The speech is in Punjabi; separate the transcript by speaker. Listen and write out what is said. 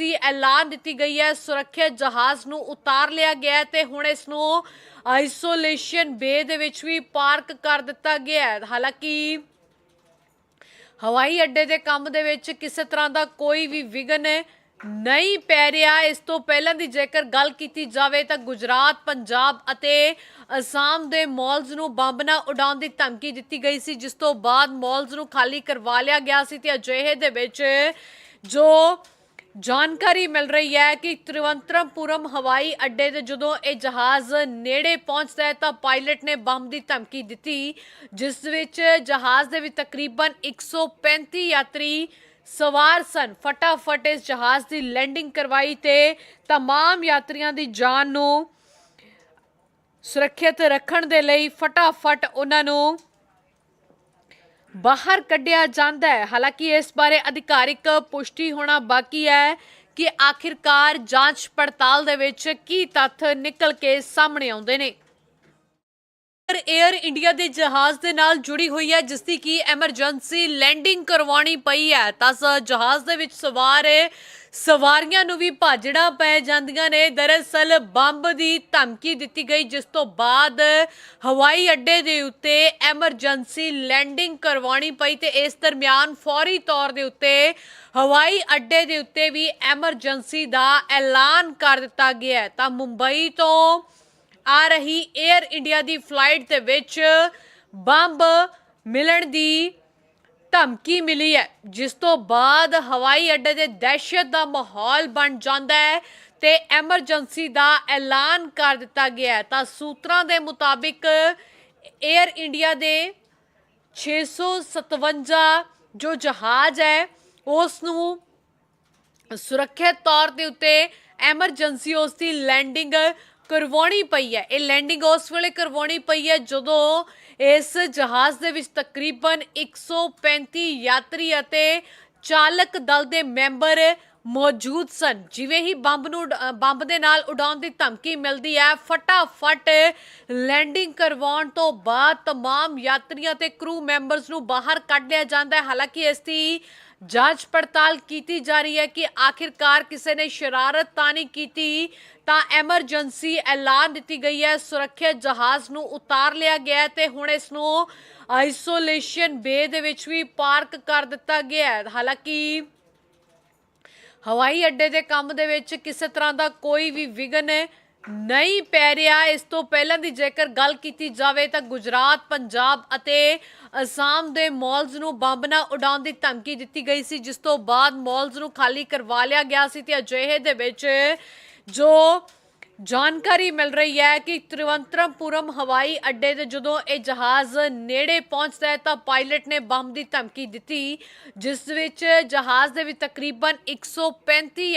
Speaker 1: ਐਮਰਜੈਂਸੀ ਐਲਾਨ ਦਿੱਤੀ ਗਈ ਹੈ, ਸੁਰੱਖਿਅਤ ਜਹਾਜ਼ ਨੂੰ ਉਤਾਰ ਲਿਆ ਗਿਆ ਤੇ ਹੁਣ ਇਸ ਨੂੰ ਆਈਸੋਲੇਸ਼ਨ ਬੇ ਦੇ ਵਿੱਚ ਵੀ ਪਾਰਕ ਕਰ ਦਿੱਤਾ ਗਿਆ ਹੈ। ਹਾਲਾਂਕਿ ਹਵਾਈ ਅੱਡੇ ਦੇ ਕੰਮ ਦੇ ਵਿੱਚ ਕਿਸੇ ਤਰ੍ਹਾਂ ਦਾ ਕੋਈ ਵੀ ਵਿਘਨ ਨਹੀਂ ਪੈ ਰਿਹਾ। ਇਸ ਤੋਂ ਪਹਿਲਾਂ ਦੀ ਜੇਕਰ ਗੱਲ ਕੀਤੀ ਜਾਵੇ ਤਾਂ ਗੁਜਰਾਤ, ਪੰਜਾਬ ਅਤੇ ਅਸਾਮ ਦੇ ਮਾਲਸ ਨੂੰ ਬੰਬ ਨਾਲ ਉਡਾਉਣ ਦੀ ਧਮਕੀ ਦਿੱਤੀ ਗਈ ਸੀ, ਜਿਸ ਤੋਂ ਬਾਅਦ ਮਾਲਸ ਨੂੰ ਖਾਲੀ ਕਰਵਾ ਲਿਆ ਗਿਆ ਸੀ ਤੇ ਅਜਿਹੇ ਦੇ ਵਿੱਚ ਜੋ ਜਾਣਕਾਰੀ ਮਿਲ ਰਹੀ ਹੈ ਕਿ ਤ੍ਰਿਵੰਤਰਮਪੁਰਮ ਹਵਾਈ ਅੱਡੇ ਤੇ ਜਦੋਂ ਇਹ ਜਹਾਜ਼ ਨੇੜੇ ਪਹੁੰਚਦਾ ਹੈ ਤਾਂ ਪਾਇਲਟ ਨੇ ਬੰਬ ਦੀ ਧਮਕੀ ਦਿੱਤੀ ਜਿਸ ਵਿੱਚ ਜਹਾਜ਼ ਦੇ ਵਿੱਚ ਤਕਰੀਬਨ 135 ਯਾਤਰੀ ਸਵਾਰ ਸਨ ਫਟਾਫਟ ਇਸ ਜਹਾਜ਼ ਦੀ ਲੈਂਡਿੰਗ ਕਰਵਾਈ ਤੇ तमाम ਯਾਤਰੀਆਂ ਦੀ ਜਾਨ ਨੂੰ ਸੁਰੱਖਿਅਤ ਰੱਖਣ ਦੇ ਲਈ ਫਟਾਫਟ ਉਹਨਾਂ ਨੂੰ ਬਾਹਰ ਕੱਢਿਆ ਜਾਂਦਾ ਹੈ। ਹਾਲਾਂਕਿ ਇਸ ਬਾਰੇ ਅਧਿਕਾਰਿਕ ਪੁਸ਼ਟੀ ਹੋਣਾ ਬਾਕੀ ਹੈ ਕਿ ਆਖਿਰਕਾਰ ਜਾਂਚ ਪੜਤਾਲ ਦੇ ਵਿੱਚ ਕੀ ਤੱਥ ਨਿਕਲ ਕੇ ਸਾਹਮਣੇ ਆਉਂਦੇ ਨੇ। 에ਅਰ ਇੰਡੀਆ ਦੇ ਜਹਾਜ਼ ਦੇ ਨਾਲ ਜੁੜੀ ਹੋਈ ਹੈ, ਜਿਸ ਦੀ ਕੀ ਐਮਰਜੈਂਸੀ ਲੈਂਡਿੰਗ ਕਰਵਾਉਣੀ ਪਈ ਹੈ। ਤਾਂ ਜਹਾਜ਼ ਦੇ ਵਿੱਚ ਸਵਾਰ ਸਵਾਰੀਆਂ ਨੂੰ ਵੀ ਭਾਜੜਾ ਪੈ ਜਾਂਦੀਆਂ ਨੇ। ਦਰਅਸਲ ਬੰਬ ਦੀ ਧਮਕੀ ਦਿੱਤੀ ਗਈ, ਜਿਸ ਤੋਂ ਬਾਅਦ ਹਵਾਈ ਅੱਡੇ ਦੇ ਉੱਤੇ ਐਮਰਜੈਂਸੀ ਲੈਂਡਿੰਗ ਕਰਵਾਉਣੀ ਪਈ ਤੇ ਇਸ ਦਰਮਿਆਨ ਫੌਰੀ ਤੌਰ ਦੇ ਉੱਤੇ ਹਵਾਈ ਅੱਡੇ ਦੇ ਉੱਤੇ ਵੀ ਐਮਰਜੈਂਸੀ ਦਾ ਐਲਾਨ ਕਰ ਦਿੱਤਾ ਗਿਆ ਤਾਂ ਮੁੰਬਈ ਤੋਂ ਆ ਰਹੀ 에ਅਰ ਇੰਡੀਆ ਦੀ ਫਲਾਈਟ ਦੇ ਵਿੱਚ ਬੰਬ ਮਿਲਣ ਦੀ ਧਮਕੀ ਮਿਲੀ ਹੈ, ਜਿਸ ਤੋਂ ਬਾਅਦ ਹਵਾਈ ਅੱਡੇ ਦੇ ਦਹਿਸ਼ਤ ਦਾ ਮਾਹੌਲ ਬਣ ਜਾਂਦਾ ਹੈ ਤੇ ਐਮਰਜੈਂਸੀ ਦਾ ਐਲਾਨ ਕਰ ਦਿੱਤਾ ਗਿਆ ਹੈ। ਤਾਂ ਸੂਤਰਾਂ ਦੇ ਮੁਤਾਬਿਕ 에ਅਰ ਇੰਡੀਆ ਦੇ 657 ਜੋ ਜਹਾਜ਼ ਹੈ, ਉਸ ਨੂੰ ਸੁਰੱਖਿਅਤ ਤੌਰ ਦੇ ਉੱਤੇ ਐਮਰਜੈਂਸੀ ਉਸ ਦੀ ਲੈਂਡਿੰਗ ਕਰਵਾਉਣੀ ਪਈ ਹੈ। ਇਹ ਲੈਂਡਿੰਗ ਉਸ ਵੇਲੇ ਕਰਵਾਉਣੀ ਪਈ ਹੈ ਜਦੋਂ ਇਸ ਜਹਾਜ਼ ਦੇ ਵਿੱਚ ਤਕਰੀਬਨ 135 ਯਾਤਰੀ ਅਤੇ ਚਾਲਕ ਦਲ ਦੇ ਮੈਂਬਰ ਮੌਜੂਦ ਸਨ ਜਿਵੇਂ ਹੀ ਬੰਬ ਨੂੰ ਉਡ- ਅ, ਬੰਬ ਦੇ ਨਾਲ ਉਡਾਉਣ ਦੀ ਧਮਕੀ ਮਿਲਦੀ ਹੈ ਫਟਾਫਟ ਲੈਂਡਿੰਗ ਕਰਵਾਉਣ ਤੋਂ ਬਾਅਦ तमाम ਯਾਤਰੀਆਂ ਤੇ ਕਰੂ ਮੈਂਬਰਸ ਨੂੰ ਬਾਹਰ ਕੱਢ ਲਿਆ ਜਾਂਦਾ ਹੈ ਹਾਲਾਂਕਿ ਇਸ ਦੀ ਜਾਂਚ ਪੜਤਾਲ ਕੀਤੀ ਜਾ ਰਹੀ ਹੈ ਕਿ ਆਖਿਰਕਾਰ ਕਿਸੇ ਨੇ ਸ਼ਰਾਰਤ ਤਾਂ ਨਹੀਂ ਕੀਤੀ ਤਾਂ ਐਮਰਜੈਂਸੀ ਐਲਾਨ ਦਿੱਤੀ ਗਈ ਹੈ ਸੁਰੱਖਿਅਤ ਜਹਾਜ਼ ਨੂੰ ਉਤਾਰ ਲਿਆ ਗਿਆ ਹੈ ਤੇ ਹੁਣ ਇਸ ਨੂੰ ਆਈਸੋਲੇਸ਼ਨ ਬੇ ਦੇ ਵਿੱਚ ਵੀ ਪਾਰਕ ਕਰ ਦਿੱਤਾ ਗਿਆ ਹੈ ਹਾਲਾਂਕਿ ਹਵਾਈ ਅੱਡੇ ਦੇ ਕੰਮ ਦੇ ਵਿੱਚ ਕਿਸੇ ਤਰ੍ਹਾਂ ਦਾ ਕੋਈ ਵੀ ਵਿਘਨ ਨਹੀਂ ਪੈ ਰਿਹਾ। ਇਸ ਤੋਂ ਪਹਿਲਾਂ ਦੀ ਜੇਕਰ ਗੱਲ ਕੀਤੀ ਜਾਵੇ ਤਾਂ ਗੁਜਰਾਤ, ਪੰਜਾਬ ਅਤੇ ਅਸਾਮ ਦੇ ਮਾਲਸ ਨੂੰ ਬੰਬ ਨਾਲ ਉਡਾਉਣ ਦੀ ਧਮਕੀ ਦਿੱਤੀ ਗਈ ਸੀ, ਜਿਸ ਤੋਂ ਬਾਅਦ ਮਾਲਸ ਨੂੰ ਖਾਲੀ ਕਰਵਾ ਲਿਆ ਗਿਆ ਸੀ ਤੇ ਅਜਿਹੇ ਦੇ ਵਿੱਚ ਜੋ ਜਾਣਕਾਰੀ ਮਿਲ ਰਹੀ ਹੈ ਕਿ ਤ੍ਰਿਵੰਤਰਮਪੁਰਮ ਹਵਾਈ ਅੱਡੇ ਤੇ ਜਦੋਂ ਇਹ ਜਹਾਜ਼ ਨੇੜੇ ਪਹੁੰਚਦਾ ਹੈ ਤਾਂ ਪਾਇਲਟ ਨੇ ਬੰਬ ਦੀ ਧਮਕੀ ਦਿੱਤੀ, ਜਿਸ ਵਿੱਚ ਜਹਾਜ਼ ਦੇ ਵਿੱਚ ਤਕਰੀਬਨ 135